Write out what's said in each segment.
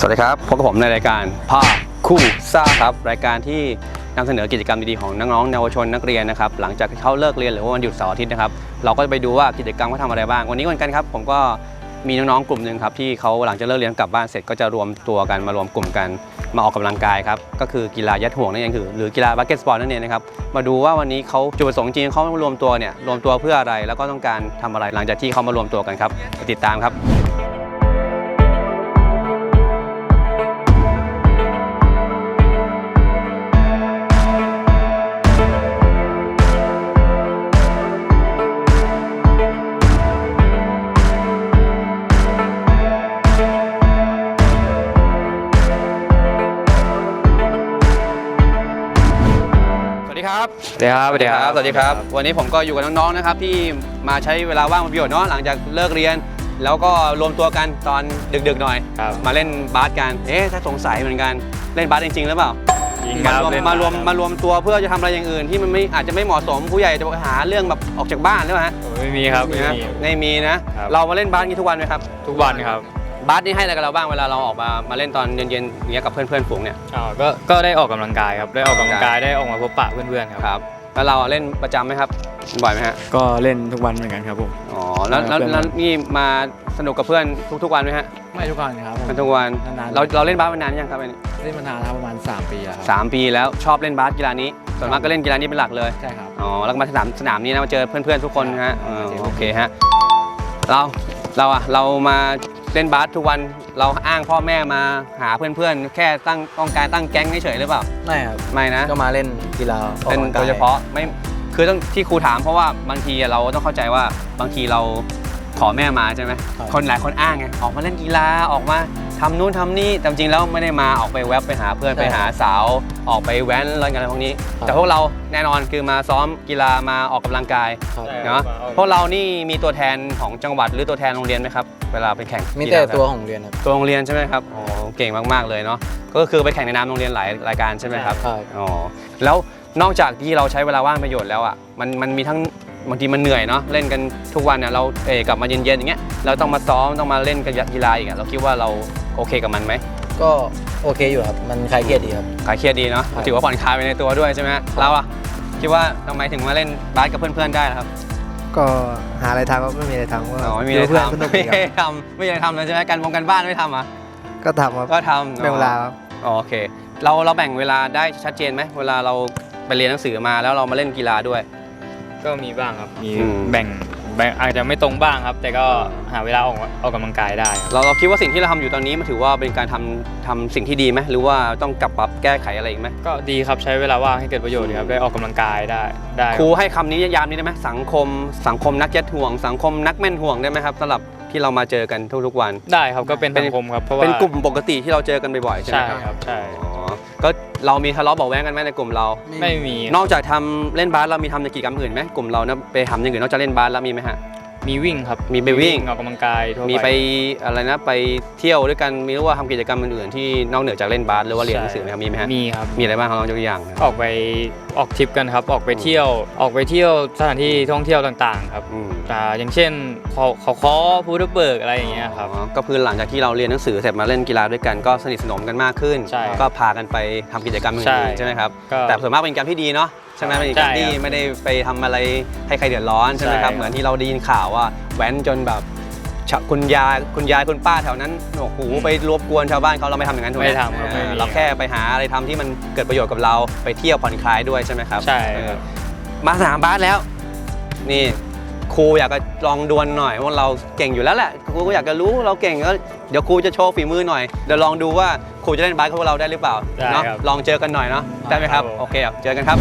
สวัสดีครับพบกับผมในรายการภาคคู่ซ่าครับ รายการที่นำเสนอกิจกรรมดีๆของน้องๆเยาวชนนักเรียนนะครับหลังจากเขาเลิกเรียนหรือว่าวันหยุดเสาร์อาทิตย์นะครับเราก็จะไปดูว่ากิจกรรมเขาทำอะไรบ้าง วันนี้เหมือนกันครับ ผมก็มีน้องๆกลุ่มหนึ่งครับที่เขาหลังจากเลิกเรียนกลับบ้านเสร็จก็จะรวมตัวกันมารวมกลุ่มกันมาออกกำลังกายครับก็คือกีฬายัดห่วงนั่นเองคือหรือกีฬาบาสเกตบอลนั่นเองนะครับมาดูว่าวันนี้เขาจุดประสงค์จริงเขารวมตัวเนี่ยรวมตัวเพื่ออะไรแล้วก็ต้องการทำอะไรหลังจากที่เขามารวมตัวกันครับติดตามครับ ครับสวัสดีครับสวัสดีครับ สวัสดีครับ วันนี้ผมก็อยู่กับน้องๆนะครับที่มาใช้เวลาว่างเป็นประโยชน์เนาะหลังจากเลิกเรียน แล้วก็รวมตัวกันตอนดึกๆหน่อย ครับ มาเล่นบาสกันเอ๊ะถ้าสงสัยเหมือนกันเล่นบาสจริงๆหรือเปล่า ยิงมารครับวมเล่นมารวมมารวมตัวเพื่อจะทำอะไรอย่างอื่นที่มันไม่อาจจะไม่เหมาะสมผู้ใหญ่จะหาเรื่องแบบออกจากบ้านหรือเปล่าฮะโอ้ไม่มีครับไม่นะมี ไม่มีนะ ครับ เรามาเล่นบาสกันทุกวันไหมครับทุกวันครับบาสนี่ให้อะไรกับเราบ้างเวลาเราออกมามาเล่นตอนเย็นๆอย่างเงี้ยกับเพื่อนๆฝูงเนี่ยอ๋อก็ก็ได้ออกกำลังกายครับได้ออกกำลังกายได้ออกมาพบปะเพื่อนๆครับ ครับ แล้วเราเล่นประจำไหมครับบ่อยไหมฮะก็เล่นทุกวันเหมือนกันครับผม อ๋อแล้วแล้วเพื่อนแล้วนี่มาสนุกกับเพื่อนทุกๆวันไหมฮะไม่ทุกวันครับผมกันทุกวันนานๆ เราเราเล่นบาสมานานยังครับอันนี้เล่นมานานแล้วประมาณ 3 ปีแล้วครับสามปีแล้วชอบเล่นบาสกีฬานี้ส่วนมากก็เล่นกีฬานี้เป็นหลักเลยใช่ครับ อ๋อแล้วก็มาสนามสนามนี้นะมาเจอเพื่อนๆทุกคนนะฮะใช่เออเจอเพื่อนโอเคฮะเราเราอะเรามา เล่นบาสทุกวันเราอ้างพ่อแม่มาหาเพื่อนๆ แค่ตั้งต้องการตั้งแก๊งเฉยๆหรือเปล่า ไม่ครับไม่นะก็มาเล่นกีฬาออกเป็นกำลังโดกายเฉพาะไม่คือต้องที่ครูถามเพราะว่าบางทีเราต้องเข้าใจว่าบางทีเราขอแม่มาใช่ไหมคนหลายคนอ้างไงออกมาเล่นกีฬาออกมาทำนู่นทำนี่แต่จริงๆแล้วไม่ได้มาออกไปแวบไปหาเพื่อนไปหาสาว ออกไปแว้นอะไรกันอะไรพวกนี้ แต่พวกเรา แน่นอนคือมาซ้อมกีฬามาออกกำลังกายครับใช่เนาะพวกเรานี่มีตัวแทนของจังหวัดหรือตัวแทนโรงเรียนไหมครับ เวลาไปแข่งมีกีฬาแต่ครับตัวของโรงเรียนครับ ตัวโรงเรียนใช่ไหมครับอ๋อเก่งมากๆเลยเนาะก็คือไปแข่งในนามโรงเรียนหลายรายการใช่ไหมครับใช่อ๋อแล้วนอกจากที่เราใช้เวลาว่างประโยชน์แล้วอะมันมันมีทั้งบางทีมันเหนื่อยเนาะเล่นกันทุกวันเนี่ยเราเออกลับมาเย็นๆอย่างเงี้ยเราต้องมาซ้อมต้องมาเล่นกีฬาอีกอะเราคิดว่าเราโอเคกับมันไหม ก็โอเคอยู่ครับ มันคลายเครียดดีครับคลายเครียดดีเนาะครับ ถือว่าผ่อนคลายไปในตัวด้วยใช่ไหมฮะเราอะคิดว่าทำไมถึงมาเล่นบาสกับเพื่อนๆได้ล่ะครับก็หาอะไรทำก็ไม่มีอะไรทำก็อ๋อไม่มีอะไรดูเพื่อนทำสนุกไม่ดีครับได้ทำไม่มีอะไรทำเลยใช่ไหมการวงการบ้านไม่ทำอะก็ทำครับก็ทำแบ่งเวลาครับอ๋อโอเค เราเราแบ่งเวลาได้ชัดเจนไหมเวลาเราไปเรียนหนังสือมาแล้วเรามาเล่นกีฬาด้วย ก็มีบ้างครับ มีอืม แบ่ง แบ่งอาจจะไม่ตรงบ้างครับ แต่ก็หาเวลาออกมาออกกำลังกายได้ครับเราเราคิดว่าสิ่งที่เราทำอยู่ตอนนี้มันถือว่าเป็นการทำทำสิ่งที่ดีไหมหรือว่าต้องกลับปรับแก้ไขอะไรอีกไหมก็ดีครับใช้เวลาว่างให้เกิดประโยชน์ดีครับได้ออกกำลังกายได้ได้ครูให้คำนี้ยามนี้ได้ไหมสังคม สังคมนักยัดห่วง สังคมนักแม่นห่วงได้ไหมครับสำหรับที่เรามาเจอกันทุกๆวัน ได้ครับก็เป็นสังคมครับเพราะว่าเป็นกลุ่มปกติที่เราเจอกันบ่อยๆใช่ไหใช่มครับ ครับใช่อ๋อก็ เรามีทะเลาะเบาะแว้งกันไหมในกลุ่มเรา ไม่มี นอกจากทำเล่นบาสเรามีทำในกิจกรรมอื่นไหมกลุ่มเรานะไปทำอย่างอื่นนอกจากเล่นบาสแล้วมีไหมฮะ มีวิ่งครับมีไปวิ่ง ออกกำลังกายทั่วมีไปอะไรนะไปเที่ยวด้วยกันมีหรือว่าทำกิจกรรมอื่นๆที่นอกเหนือจากเล่นบาสหรือว่าเรียนหนังสือไหมครับมีไหมฮะมีครับ มีอะไรบ้างครับลองยกตัวอย่างนะ ออกไปออกทริปกันครับ ออกไปเที่ยว ออกไปเที่ยวสถานที่ท่องเที่ยวต่างๆ ครับอืมอ่าอย่างเช่นเขาเขาคอพูดเบิกอะไรอย่างเงี้ยครับ อ๋อก็คือหลังจากที่เราเรียนหนังสือเสร็จมาเล่นกีฬาด้วยกันก็สนิทสนมกันมากขึ้น ใช่ก็พากันไปทำกิจกรรมอื่ใช่นๆใช่ไหมครับ ก็ แต่ส่วนมากเป็นกิจกรรมที่ดีเนาะ ใช่ไหมเป็นกิจกรรมใช่ที่ครับไม่ได้ไปทำอะไรให้ใครเดือดร้อนใช่ไหมครับใช่ครับเหมือนที่เราได้ยินข่าวว่าแว้นจนแบบชะคุณยายคุณยายคุณป้าแถวนั้นโอ้โหไปรบกวนชาวบ้านเขาเราไม่ทำอย่างนั้นถูกไหมไม่ทำครับไม่มีเออเราแค่ไปหาอะไรทำที่มันเกิดประโยชน์กับเราไปเที่ยวผ่อนคลายด้วยใช่ไหมครับใช่เอคอรับมาสนามบาสแล้ว นี่ครูอยากจะลองดวลหน่อยว่าเราเก่งอยู่แล้วแหละครูก็อยากจะรู้เราเก่งก็เดี๋ยวครูจะโชว์ฝีมือหน่อยเดี๋ยวลองดูว่าครูจะเล่นบาสกับพวกเราได้หรือเปล่าได้เนาะครับลองเจอกันหน่อยเนาะได้ไหมครับครับผมโอเคอะเจอกันครับ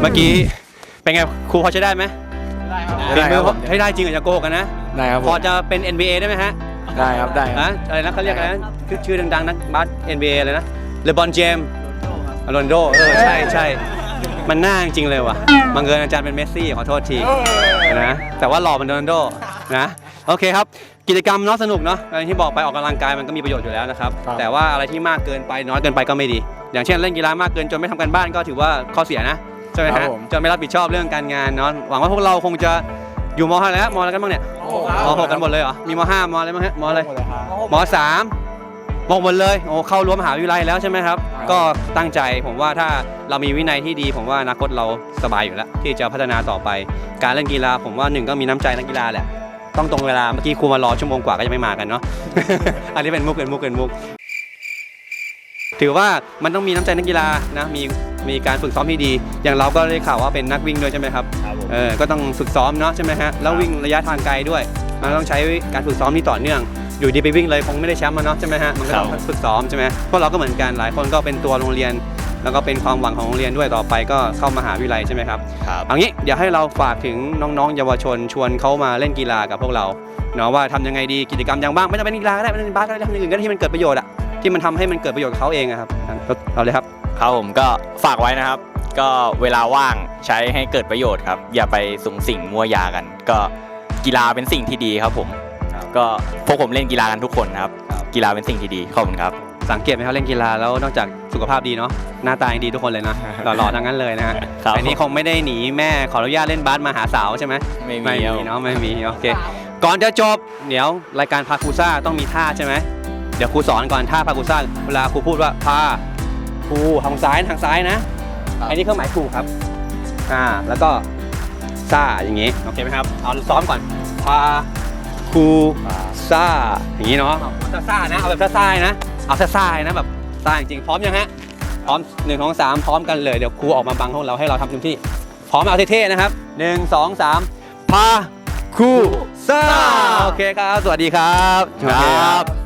เมื่อกี้เป็นไงครูพอใช้ได้ไหมได้ครับฝีมือพอใช้ได้จริงเหรอจะโกหกกันนะ ได้ครับพอจะเป็น NBA ได้ไหมฮะได้ครับได้ครับ ฮะอะไรนะเขาเรียกอะไรนะคือชื่อดังๆนักบาส NBA เลยนะเลบอนเจมส์อโรนโดเออใช่ใช่มันน่าจริงๆเลยว่ะบังเอิญอาจารย์เป็นเมสซี่ขอโทษทีนะแต่ว่าหล่อเป็นโรนลโดนะโอเคครับ กิจกรรมเนาะสนุกเนาะอย่างที่บอกไปออกกำลังกายมันก็มีประโยชน์อยู่แล้วนะครับ ครับ แต่ว่าอะไรที่มากเกินไปน้อยเกินไปก็ไม่ดี อย่างเช่นเล่นกีฬามากเกินจนไม่ทำการบ้านก็ถือว่าข้อเสียนะ ใช่ไหมครัฮะบผมจนไม่รับผิดชอบเรื่องการงานเนาะหวังว่าพวกเราคงจะอยู่มเท่าไหร่แล้วมอะไรกันบ้างเนี่ยมหกกันหมดเลยเหรอมีมห้ามอะไรบ้างฮะมอะไรหมดเลยครับมสามบอกหมดเลยโอ้เข้ารั้วมหาวิทยาลัยแล้วใช่ไหมครับ ครับ ก็ตั้งใจผมว่าถ้าเรามีวินัยที่ดี ผมว่าอนาคตเราสบายอยู่แล้ว ที่จะพัฒนาต่อไป การเล่นกีฬาผมว่าหนึ่งก็มีน้ำใจนักกีฬาแหละ ต้องตรงเวลาเมื่อกี้ครูมารอชั่วโมงกว่าก็ยังไม่มากันเนาะ อันนี้เป็นมุกเป็นมุกเป็นมุก ถือว่ามันต้องมีน้ำใจนักกีฬานะมี มีการฝึกซ้อมที่ดี อย่างเราก็ได้ข่าวว่าเป็นนักวิ่งด้วยใช่ไหมครับครับผม เออก็ต้องฝึกซ้อมเนาะใช่ไหมฮะแล้ววิ่งระยะทางไกลด้วย มันต้องใช้การฝึกซ้อมที่ต่อเนื่อง อยู่ดีไปวิ่งเลยคงไม่ได้แชมป์มาเนาะใช่ไหมฮะมันก็ต้องครับ ฝึกซ้อมใช่ไหมพวกเราก็เหมือนกันหลายคนก็เป็นตัวโรงเรียน แล้วก็เป็นความหวังของโรงเรียนด้วยต่อไปก็เข้ามหาวิทยาลัยใช่ไหมครับ ครับ เอางี้เดี๋ยวให้เราฝากถึงน้องๆ เยาวชนชวนเขามาเล่นกีฬากับพวกเราเนาะว่าทำยังไงดีกิจกรรมอย่างบ้างไม่ต้องเป็นกีฬาก็ได้ไม่ต้องเป็นบาสก็ได้ทำอย่างอื่นก็ได้ที่มันเกิดประโยชน์อะที่มันทำให้มันเกิดประโยชน์กับเขาเองอะครับเอาเลยครับ ครับผมก็ฝากไว้นะครับ ก็เวลาว่างใช้ให้เกิดประโยชน์ครับ อย่าไปสุ่มสิ่งมั่วยากัน ก็กีฬาเป็นสิ่งที่ดีครับผมครับก็พวกผมเล่นกีฬากันทุกคนนะครับครับ กีฬาเป็นสิ่งที่ดีขอบคุณครับ สังเกตไหมครับเล่นกีฬาแล้วนอกจากสุขภาพดีเนาะหน้าตายังดีทุกคนเลยนะหล่อๆทั้งนั้นเลยนะฮะครับแต่นี่คงไม่ได้หนีแม่ขออนุญาตเล่นบาสมาหาสาวใช่ไหม ไม่มีไม่ครับมีเนาะไม่มีโอเคก่อนจะจบเดี๋ยวรายการพาคูซ่าต้องมีท่าใช่ไหมเดี๋ยวครูสอนก่อนท่าพาคูซ่าเวลาครูพูดว่าพา ครูทางซ้ายทางซ้ายนะ อันนี้เครื่องหมายครูครับ อ่า แล้วก็ซ่าอย่างงี้ โอเคไหมครับ เอาซ้อมก่อนพาครูซ่าอย่างงี้เนาะเอาซ่าๆนะ เอาแบบซ่าๆนะ เอาซ่าๆนะแบบซ่าจริงๆพร้อมยังฮะ พร้อมหนึ่งสองสามพร้อมกันเลย เดี๋ยวครูออกมาบังพวกเราให้เราทำเต็มที่ พร้อมเอาเท่ๆนะครับหนึ่งสองสามพาคูซ่า โอเคครับ สวัสดีครับ ครับ